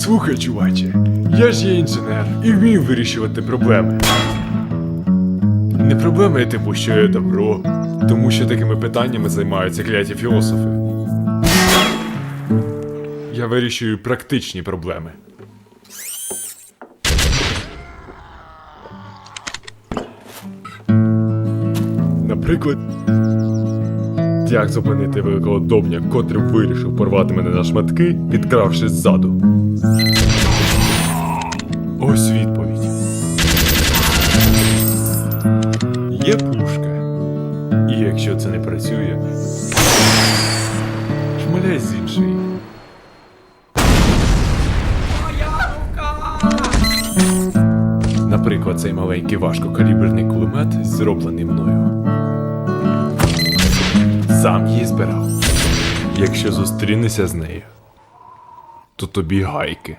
Слухай, чуваче, я ж є інженер і вмію вирішувати проблеми. Не проблеми, типу, що є добро, тому що такими питаннями займаються кляті філософи. Я вирішую практичні проблеми. Наприклад, як зупинити великого довня, котрий вирішив порвати мене на шматки, підкравшись ззаду. Ось відповідь. Є пушка. І якщо це не працює, шмаляй з іншої. Наприклад, цей маленький важкокаліберний кулемет зроблений мною. Сам її збирав. Якщо зустрінешся з нею, то тобі гайки.